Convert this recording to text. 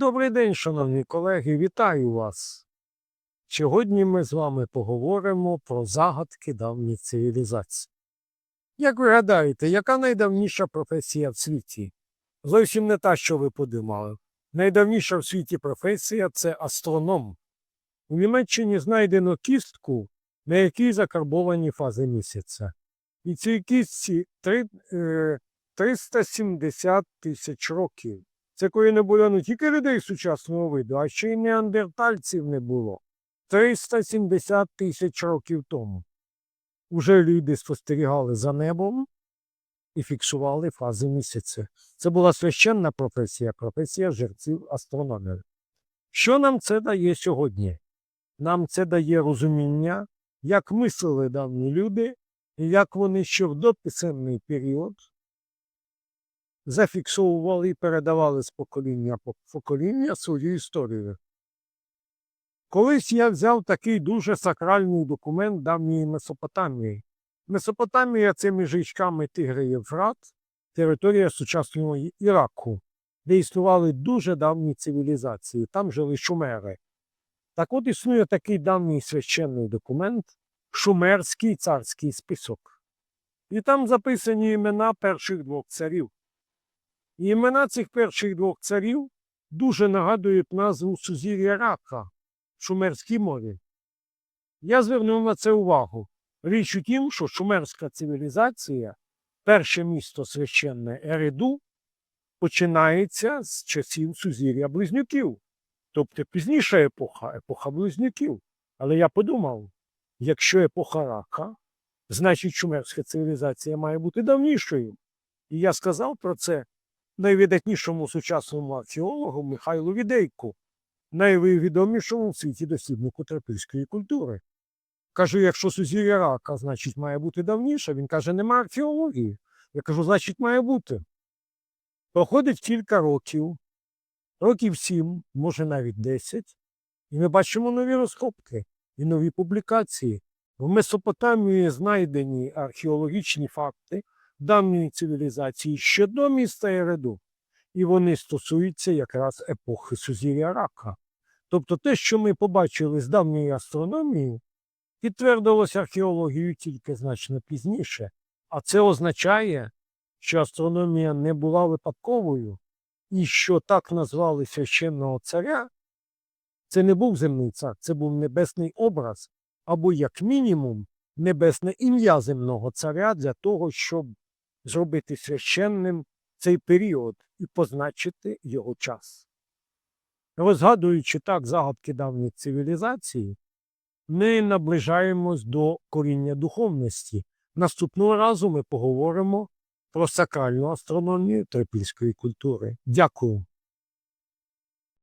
Добрий день, шановні колеги, вітаю вас. Сьогодні ми з вами поговоримо про загадки давніх цивілізацій. Як ви гадаєте, яка найдавніша професія в світі? Зовсім не та, що ви подумали. Найдавніша в світі професія це астроном. У Німеччині знайдено кістку, на якій закарбовані фази місяця. І цій кістці три, е, 370 тисяч років. Це коли не було не тільки людей сучасного виду, а ще й неандертальців не було. 370 тисяч років тому. Уже люди спостерігали за небом і фіксували фази місяця. Це була священна професія, професія жерців астрономів. Що нам це дає сьогодні? Нам це дає розуміння, як мислили давні люди, і як вони ще в дописемний період зафіксовували і передавали з покоління по покоління свою історію. Колись я взяв такий дуже сакральний документ давньої Месопотамії. Месопотамія це між річками Тигри і Євфрат, територія сучасного Іраку, де існували дуже давні цивілізації, там жили шумери. Так от існує такий давній священний документ Шумерський царський список. І там записані імена перших двох царів. І імена цих перших двох царів дуже нагадують назву Сузір'я Рака в Шумерській мові. Я звернув на це увагу. Річ у тім, що шумерська цивілізація, перше місто священне Ереду, починається з часів Сузір'я Близнюків. Тобто пізніша епоха, епоха близнюків. Але я подумав, якщо епоха рака, значить шумерська цивілізація має бути давнішою. І я сказав про це найвидатнішому сучасному археологу Михайлу Відейку, найвідомішому в світі досліднику трапільської культури. Кажу, якщо сузір'я рака, значить, має бути давніше. Він каже, нема археології. Я кажу, значить, має бути. Проходить кілька років, років сім, може навіть десять, і ми бачимо нові розкопки і нові публікації. В Месопотамії знайдені археологічні факти давньої цивілізації ще до міста Ереду, і вони стосуються якраз епохи Сузір'я Рака. Тобто те, що ми побачили з давньої астрономії, підтвердилося археологією тільки значно пізніше. А це означає, що астрономія не була випадковою, і що так назвали священного царя, це не був земний цар, це був небесний образ, або, як мінімум, небесне ім'я земного царя для того, щоб зробити священним цей період і позначити його час. Розгадуючи так загадки давніх цивілізацій, ми наближаємось до коріння духовності. Наступного разу ми поговоримо про сакральну астрономію трипільської культури. Дякую.